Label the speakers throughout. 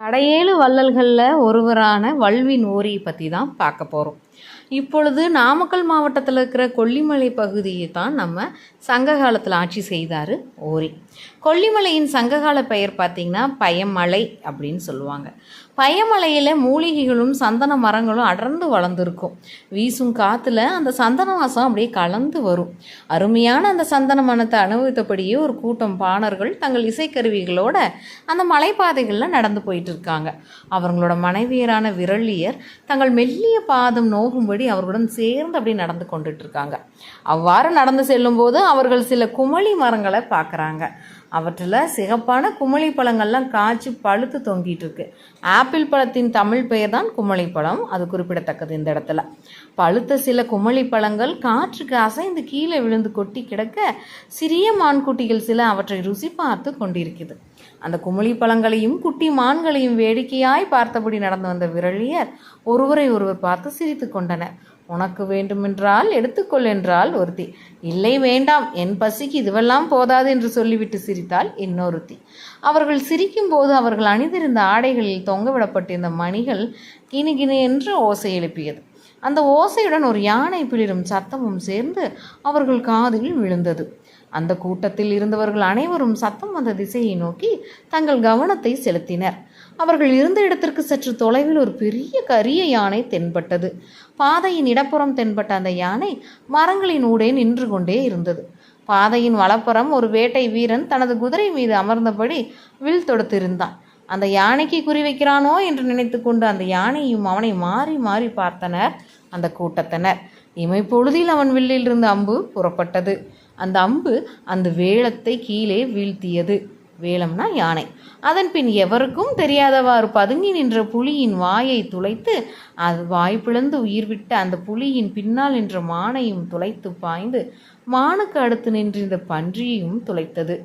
Speaker 1: கடையேழு வள்ளல்களில் ஒருவரான வல்வின் ஓரி பற்றி தான் பார்க்க போகிறோம் இப்பொழுது நாமக்கல் மாவட்டத்தில் இருக்கிற கொல்லிமலை பகுதியை தான் நம்ம சங்க காலத்தில் ஆட்சி செய்தார் ஓரி. கொல்லிமலையின் சங்ககால பெயர் பார்த்திங்கன்னா பயமலை அப்படின்னு சொல்லுவாங்க. பயமலையில் மூலிகைகளும் சந்தன மரங்களும் அடர்ந்து வளர்ந்துருக்கும். வீசும் காற்றுல அந்த சந்தன வாசம் அப்படியே கலந்து வரும். அருமையான அந்த சந்தன மனத்தை அனுபவித்தபடியே ஒரு கூட்டம் பாணர்கள் தங்கள் இசைக்கருவிகளோட அந்த மலைப்பாதைகளில் நடந்து போயிட்டு இருக்காங்க. அவங்களோட மனைவியரான விரலியர் தங்கள் மெல்லிய பாதம் நோகும்படி அவர்களுடன் சேர்ந்து அப்படி நடந்து கொண்டுட்டு இருக்காங்க. அவ்வாறு நடந்து செல்லும்போது அவர்கள் சில குமளி மரங்களை பார்க்குறாங்க. அவற்றில் சிகப்பான குமிழி பழங்கள்லாம் காய்ச்சி பழுத்து தொங்கிட்டு இருக்கு ஆப்பிள் பழத்தின் தமிழ் பெயர் தான் குமிழி பழம். அது குறிப்பிடத்தக்கது இந்த இடத்துல. பழுத்த சில குமிழி பழங்கள் காற்றுக்கு அசைந்து கீழே விழுந்து கொட்டி கிடக்க சிறிய மான்குட்டிகள் சில அவற்றை ருசி பார்த்து கொண்டிருக்குது. அந்த குமிழி பழங்களையும் குட்டி மான்களையும் வேடிக்கையாய் பார்த்தபடி நடந்து வந்த விரலியர் ஒருவரை ஒருவர் பார்த்து சிரித்து கொண்டனர். உனக்கு வேண்டுமென்றால் எடுத்துக்கொள் என்றால் ஒருத்தி. இல்லை வேண்டாம். என் பசிக்கு இதுவெல்லாம் போதாது என்று சொல்லிவிட்டு சிரித்தாள் இன்னொருத்தி. அவர்கள் சிரிக்கும்போது அவர்கள் அணிந்திருந்த ஆடைகளில் தொங்கவிடப்பட்டிருந்த மணிகள் கிணி கிணி என்று ஓசை எழுப்பியது. அந்த ஓசையுடன் ஒரு யானை பிளிரும் சத்தமும் சேர்ந்து அவர்கள் காதில் விழுந்தது. அந்த கூட்டத்தில் இருந்தவர்கள் அனைவரும் சத்தம் வந்த திசையை நோக்கி தங்கள் கவனத்தை செலுத்தினர். அவர்கள் இருந்த இடத்திற்கு சற்று தொலைவில் ஒரு பெரிய கரிய யானை தென்பட்டது. பாதையின் இடப்புறம் தென்பட்ட அந்த யானை மரங்களின் ஊடே நின்று கொண்டே இருந்தது. பாதையின் வலப்புறம் ஒரு வேட்டை வீரன் தனது குதிரை மீது அமர்ந்தபடி வில் தொடுத்திருந்தான். அந்த யானைக்கு குறிவைக்கிறானோ என்று நினைத்து கொண்டு அந்த யானையும் அவனை மாறி மாறி பார்த்தனர் அந்த கூட்டத்தினர். இமைப்பொழுதில் அவன் வில்லில் இருந்து அம்பு புறப்பட்டது. அந்த அம்பு அந்த வேளத்தை கீழே வீழ்த்தியது. வேளம்னா யானை. அதன் பின் எவருக்கும் தெரியாதவாறு பதுங்கி நின்ற புலியின் வாயை துளைத்து அது வாய் பிளந்து உயிர் விட்ட அந்த புலியின் பின்னால் நின்ற மானையும் துளைத்து பாய்ந்து மானுக்கு அடுத்து நின்றிருந்த பன்றியையும் துளைத்தது.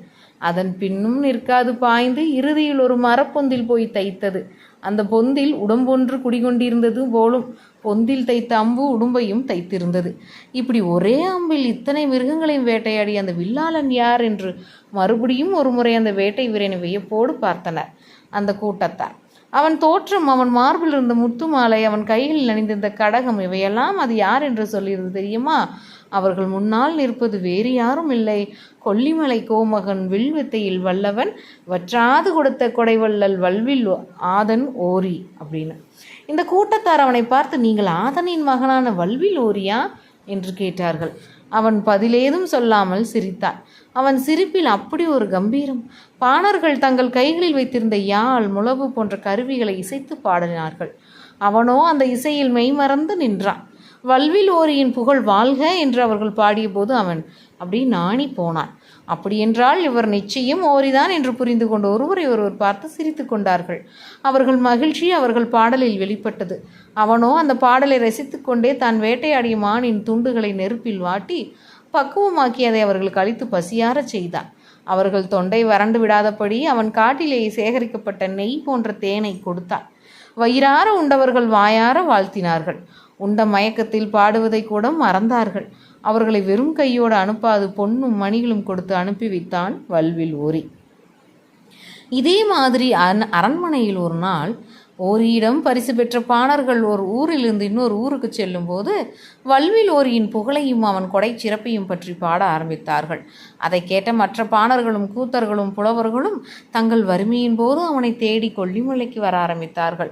Speaker 1: அதன் பின்னும் நிற்காது பாய்ந்து இறுதியில் ஒரு மரப்பொந்தில் போய் தைத்தது. அந்த பொந்தில் உடம்பொன்று குடிகொண்டிருந்தது போலும் பொந்தில் தைத்த அம்பு உடும்பையும் தைத்திருந்தது. இப்படி ஒரே அம்பில் இத்தனை மிருகங்களையும் வேட்டையாடி அந்த வில்லாளன் யார் என்று மறுபடியும் ஒரு முறை அந்த வேட்டை வீரனை வியப்போடு பார்த்தனர். அந்த கூட்டத்தார் அவன் தோற்றம் அவன் மார்பில் இருந்த முத்து மாலை அவன் கையில் அணிந்திருந்த கடகம் இவையெல்லாம் அது யார் என்று சொல்லியிருந்து தெரியுமா? அவர்கள் முன்னால் நிற்பது வேறு யாரும் இல்லை. கொல்லிமலை கோமகன் வில்வித்தையில் வல்லவன் வற்றாது கொடுத்த கொடைவள்ளல் வல்வில் ஆதன் ஓரி அப்படின்னு. இந்த கூட்டத்தார் அவனை பார்த்து நீங்கள் ஆதனின் மகனான வல்வில் ஓரியா? என்று கேட்டார்கள். அவன் பதிலேதும் சொல்லாமல் சிரித்தான் அவன் சிரிப்பில் அப்படி ஒரு கம்பீரம். பாணர்கள் தங்கள் கைகளில் வைத்திருந்த யாழ் முழவு போன்ற கருவிகளை இசைத்து பாடினார்கள். அவனோ அந்த இசையில் மெய்மறந்து நின்றான். வல்வில் ஓரியின் புகழ் வாழ்க என்று அவர்கள் பாடியபோது அவன் அப்படி நாணி போனான். அப்படியென்றால் இவர் நிச்சயம் ஓரிதான் என்று புரிந்து கொண்டு ஒருவரை ஒருவர் பார்த்து சிரித்து கொண்டார்கள். அவர்கள் மகிழ்ச்சி அவர்கள் பாடலில் வெளிப்பட்டது. அவனோ அந்த பாடலை ரசித்து கொண்டே தான் வேட்டையாடிய மானின் துண்டுகளை நெருப்பில் வாட்டி பக்குவமாக்கி அதை அவர்களுக்கு அழித்து பசியாரச் செய்தான். அவர்கள் தொண்டை வறண்டு விடாதபடி அவன் காட்டிலேயே சேகரிக்கப்பட்ட நெய் போன்ற தேனை கொடுத்தான். வயிறார உண்டவர்கள் வாயார வாழ்த்தினார்கள். உண்ட மயக்கத்தில் பாடுவதை கூட மறந்தார்கள். அவர்களை வெறும் கையோடு அனுப்பாது பொன்னும் மணிகளும் கொடுத்து அனுப்பி வைத்தான் வல்வில் ஓரி இதே மாதிரி அரண் அரண்மனையில் ஒரு நாள் ஓரியிடம் பரிசு பெற்ற பாணர்கள் ஒரு ஊரிலிருந்து இன்னொரு ஊருக்கு செல்லும்போது வல்வில் ஓரியின் புகழையும் அவன் கொடை சிறப்பையும் பற்றி பாட ஆரம்பித்தார்கள். அதை கேட்ட மற்ற பாணர்களும் கூத்தர்களும் புலவர்களும் தங்கள் வறுமையின் போது அவனை தேடி கொல்லிமலைக்கு வர ஆரம்பித்தார்கள்.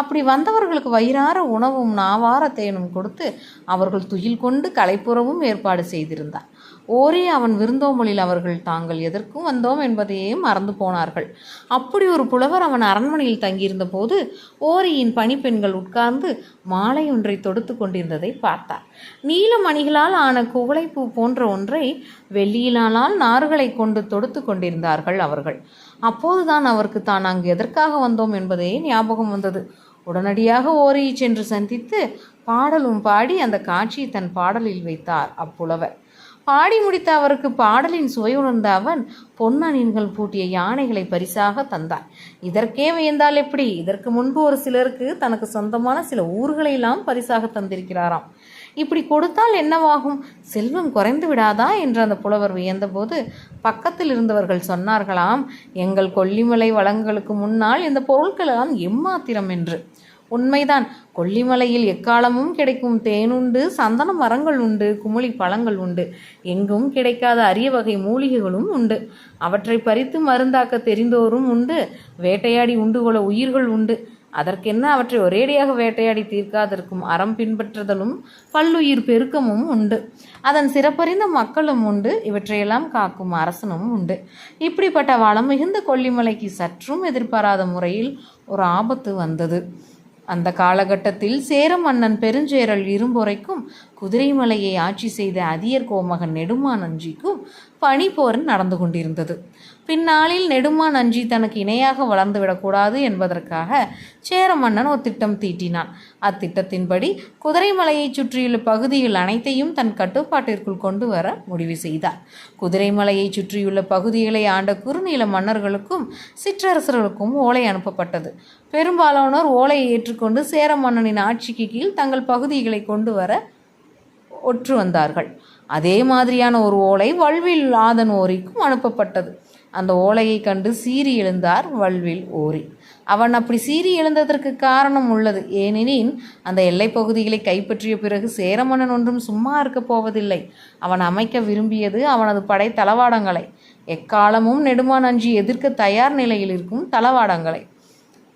Speaker 1: அப்படி வந்தவர்களுக்கு வயிறார உணவும் நாவார தேனும் கொடுத்து அவர்கள் துயில் கொண்டு கலைப்புறவும் ஏற்பாடு செய்திருந்தார் ஓரே அவன் விருந்தோம்பலில் அவர்கள் தாங்கள் எதற்கும் வந்தோம் என்பதையே மறந்து போனார்கள். அப்படி ஒரு புலவர் அவன் அரண்மனையில் தங்கியிருந்த போது ஓரியின் பணிப்பெண்கள் உட்கார்ந்து மாலை ஒன்றை தொடுத்து கொண்டிருந்ததை பார்த்தார். நீல மணிகளால் ஆன குவளைப்பூ போன்ற ஒன்றை வெள்ளியிலானால் நார்களை கொண்டு தொடுத்து கொண்டிருந்தார்கள் அவர்கள். அப்போதுதான் அவருக்கு தான் அங்கு எதற்காக வந்தோம் என்பதே ஞாபகம் வந்தது. உடனடியாக ஓரியை சென்று சந்தித்து பாடலும் பாடி அந்த காட்சியை தன் பாடலில் வைத்தார் அப்புலவர். பாடி முடித்த அவருக்கு பாடலின் சுவை உணர்ந்த அவன் பொன்னணின்கள் பூட்டிய யானைகளை பரிசாக தந்தான் இதற்கே வியந்தால் எப்படி? இதற்கு முன்பு ஒரு சிலருக்கு தனக்கு சொந்தமான சில ஊர்களையெல்லாம் பரிசாக தந்திருக்கிறாராம். இப்படி கொடுத்தால் என்னவாகும்? செல்வம் குறைந்து விடாதா? என்று அந்த புலவர் வியந்தபோது பக்கத்தில் இருந்தவர்கள் சொன்னார்களாம் எங்கள் கொல்லிமலை வளங்களுக்கு முன்னால் இந்த பொருட்கள் எல்லாம் எம்மாத்திரம் என்று. உண்மைதான். கொல்லிமலையில் எக்காலமும் கிடைக்கும் தேனுண்டு சந்தன மரங்கள் உண்டு குமுளி பழங்கள் உண்டு. எங்கும் கிடைக்காத அரிய வகை மூலிகைகளும் உண்டு. அவற்றை பறித்து மருந்தாக்க தெரிந்தோரும் உண்டு. வேட்டையாடி உண்டு கொள்ள உயிர்கள் உண்டு. அதற்கென்ன அவற்றை ஒரேடியாக வேட்டையாடி தீர்க்காதிருக்கும் அறம் பின்பற்றுதலும் பல்லுயிர் பெருக்கமும் உண்டு. அதன் சிறப்பறிந்த மக்களும் உண்டு. இவற்றையெல்லாம் காக்கும் அரசனும் உண்டு. இப்படிப்பட்ட வளம் மிகுந்த கொல்லிமலைக்கு சற்றும் எதிர்பாராத முறையில் ஒரு ஆபத்து வந்தது. அந்த காலகட்டத்தில் சேர மன்னன் பெருஞ்சேரல் இரும்பொறைக்கும் குதிரைமலையை ஆட்சி செய்த அதியர் கோமகன் நெடுமானஞ்சிக்கும் பனிப்போர் நடந்து கொண்டிருந்தது. பின்னாளில் நெடுமான் அஞ்சி தனக்கு இணையாக வளர்ந்துவிடக்கூடாது என்பதற்காக சேர மன்னன் ஒரு திட்டம் தீட்டினான். அத்திட்டத்தின்படி குதிரைமலையைச் சுற்றியுள்ள பகுதிகள் அனைத்தையும் தன் கட்டுப்பாட்டிற்குள் கொண்டு வர முடிவு செய்தார். குதிரைமலையைச் சுற்றியுள்ள பகுதிகளை ஆண்ட குறுநில மன்னர்களுக்கும் சிற்றரசர்களுக்கும் ஓலை அனுப்பப்பட்டது. பெரும்பாலானோர் ஓலையை ஏற்றுக்கொண்டு சேர மன்னனின் ஆட்சிக்கு கீழ் தங்கள் பகுதிகளை கொண்டு வர ஒற்று வந்தார்கள். அதே மாதிரியான ஒரு ஓலை வல்வில் ஆதன் ஓரிக்கும் அனுப்பப்பட்டது. அந்த ஓலையை கண்டு சீறி எழுந்தார் வல்வில் ஓரி. அவன் அப்படி சீறி எழுந்ததற்கு காரணம் உள்ளது. ஏனெனில் அந்த எல்லைப் பகுதிகளை கைப்பற்றிய பிறகு சேரமன்னன் ஒன்றும் சும்மா இருக்கப் போவதில்லை. அவன் அமைக்க விரும்பியது அவனது படை தளவாடங்களை. எக்காலமும் நெடுமான் அஞ்சி எதிர்க்க தயார் நிலையில் இருக்கும் தளவாடங்களை.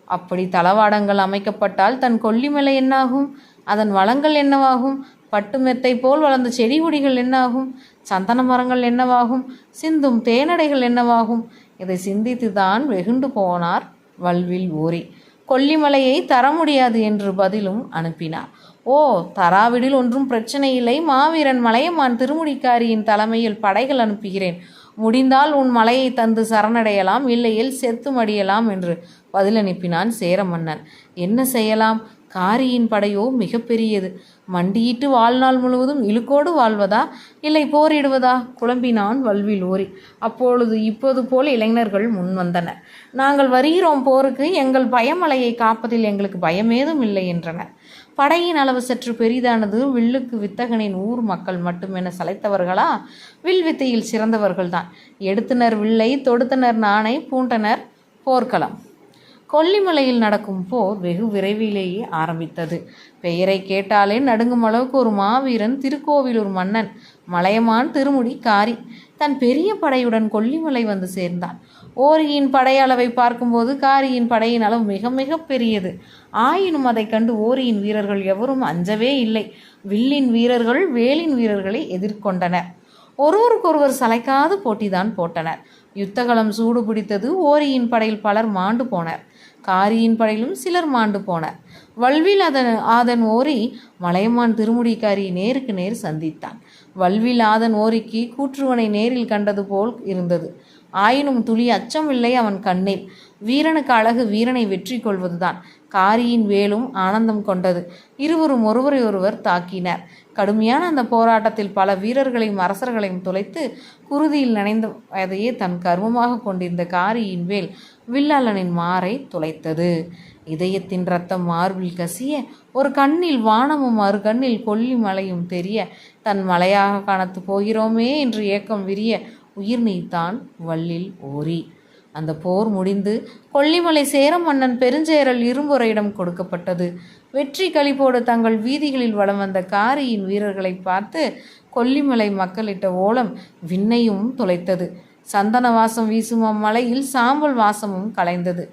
Speaker 1: அப்படி தளவாடங்கள் அமைக்கப்பட்டால் தன் கொல்லிமலை என்னாகும்? அதன் வளங்கள் என்னவாகும்? பட்டு மெத்தை போல் வளர்ந்த செடி கொடிகள் என்னாகும் சந்தன மரங்கள் என்னவாகும்? சிந்தும் தேனடைகள் என்னவாகும்? இதை சிந்தித்து தான் வெகுண்டு போனார் வல்வில் ஓரி கொல்லிமலையை தர முடியாது என்று பதிலும் அனுப்பினார். ஓ தராவிடில் ஒன்றும் பிரச்சனை இல்லை. மாவீரன் மலையமான் திருமுடிக்காரியின் தலைமையில் படைகள் அனுப்புகிறேன். முடிந்தால் உன் மலையை தந்து சரணடையலாம். இல்லையில் செத்து மடியலாம் என்று பதில் அனுப்பினான் சேரமன்னன். என்ன செய்யலாம்? காரியின் படையோ மிகப்பெரியது. மண்டியிட்டு வாழ்நாள் முழுவதும் இழுக்கோடு வாழ்வதா? இல்லை போரிடுவதா? குழம்பினான் வல்வில் ஓரி. அப்பொழுது இப்போது போல் இளைஞர்கள் முன் வந்தனர். நாங்கள் வருகிறோம் போருக்கு. எங்கள் பயமலையை காப்பதில் எங்களுக்கு பயமேதும் இல்லை என்றனர். படையின் அளவு சற்று பெரிதானது. வில்லுக்கு வித்தகனின் ஊர் மக்கள் மட்டுமென சளைத்தவர்களா? வில் வித்தையில் சிறந்தவர்கள்தான். எடுத்தனர் வில்லை தொடுத்தனர் நாணை பூண்டனர் போர்க்களம். கொல்லிமலையில் நடக்கும் போர் வெகு விரைவிலேயே ஆரம்பித்தது. பெயரை கேட்டாலே நடுங்கும் அளவுக்கு ஒரு மாவீரன் திருக்கோவிலூர் மன்னன் மலையமான் திருமுடி காரி. தன் பெரிய படையுடன் கொல்லிமலை வந்து சேர்ந்தான். ஓரியின் படையளவை பார்க்கும்போது காரியின் படையின் அளவு மிக மிக பெரியது. ஆயினும் அதை கண்டு ஓரியின் வீரர்கள் எவரும் அஞ்சவே இல்லை. வில்லின் வீரர்கள் வேலின் வீரர்களை எதிர்கொண்டனர். ஒருவருக்கொருவர் சளைக்காது போட்டிதான் போட்டனர். யுத்தகலம் சூடு பிடித்தது ஓரியின் படையில் பலர் மாண்டு போனர். காரியின் படையிலும் சிலர் மாண்டு போனர். வல்வில் அதன் ஆதன் ஓரி மலையமான் திருமுடிக்காரி நேருக்கு நேர் சந்தித்தான். வல்வில் ஆதன் ஓரிக்கு கூற்றுவனை நேரில் கண்டது போல் இருந்தது. ஆயினும் துளி அச்சமில்லை அவன் கண்ணில். வீரனுக்கு அழகு வீரனை வெற்றி கொள்வதுதான். காரியின் வேலும் ஆனந்தம் கொண்டது. இருவரும் ஒருவரை ஒருவர் தாக்கினர். கடுமையான அந்த போராட்டத்தில் பல வீரர்களையும் அரசர்களையும் துளைத்து குருதியில் நனைந்த அதையே தன் கர்மமாக கொண்டிருந்த காரியின் வேல் வில்லாளனின் மாறை துளைத்தது. இதயத்தின் ரத்தம் மார்பில் கசிய ஒரு கண்ணில் வானமும் மறு கண்ணில் கொல்லி மலையும் தெரிய தன் மலையாக காணத்து போகிறோமே என்று ஏக்கம் விரிய உயிர் நீத்தான் வல்லில் ஓரி. அந்த போர் முடிந்து கொல்லிமலை சேர மன்னன் பெருஞ்சேரல் இரும்புரையிடம் கொடுக்கப்பட்டது. வெற்றி கழிப்போடு தங்கள் வீதிகளில் வலம் வந்த காரியின் வீரர்களை பார்த்து கொல்லிமலை மக்களிட்ட ஓலம் விண்ணையும் துளைத்தது. சந்தன வாசம் வீசும் அம்மலையில் சாம்பல் வாசமும் கலைந்தது.